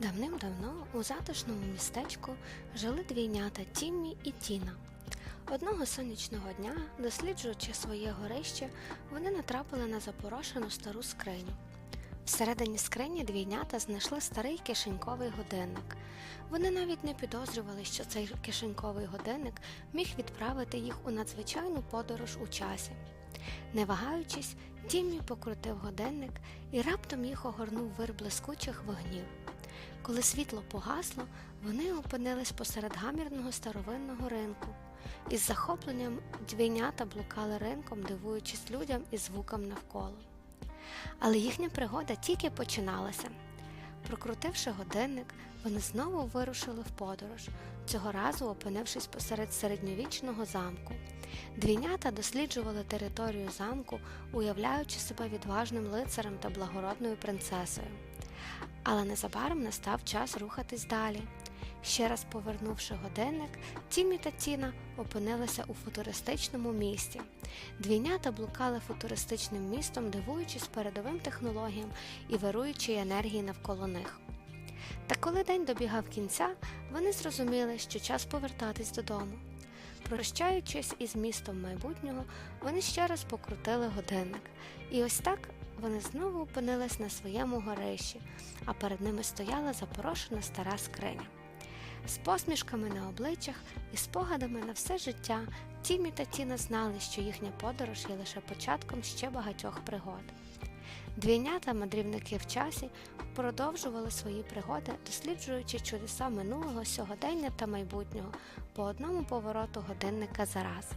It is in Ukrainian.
Давним-давно у затишному містечку жили двійнята Тіммі і Тіна. Одного сонячного дня, досліджуючи своє горище, вони натрапили на запорошену стару скриню. Всередині скрині двійнята знайшли старий кишеньковий годинник. Вони навіть не підозрювали, що цей кишеньковий годинник міг відправити їх у надзвичайну подорож у часі. Не вагаючись, Тіммі покрутив годинник і раптом їх огорнув вир блискучих вогнів. Коли світло погасло, вони опинились посеред гамірного старовинного ринку. Із захопленням двійнята блукали ринком, дивуючись людям і звукам навколо. Але їхня пригода тільки починалася. Прокрутивши годинник, вони знову вирушили в подорож, цього разу опинившись посеред середньовічного замку. Двійнята досліджували територію замку, уявляючи себе відважним лицарем та благородною принцесою. Але незабаром настав час рухатись далі. Ще раз повернувши годинник, Тімі та Тіна опинилися у футуристичному місті. Двійнята блукали футуристичним містом, дивуючись передовим технологіям і вируючи енергії навколо них. Та коли день добігав кінця, вони зрозуміли, що час повертатись додому. Прощаючись із містом майбутнього, вони ще раз покрутили годинник, і ось так вони знову опинились на своєму горищі, а перед ними стояла запорошена стара скриня. З посмішками на обличчях і спогадами на все життя Тімі та Тіна знали, що їхня подорож є лише початком ще багатьох пригод. Двійнята мандрівники в часі продовжували свої пригоди, досліджуючи чудеса минулого, сьогодення та майбутнього по одному повороту годинника за раз.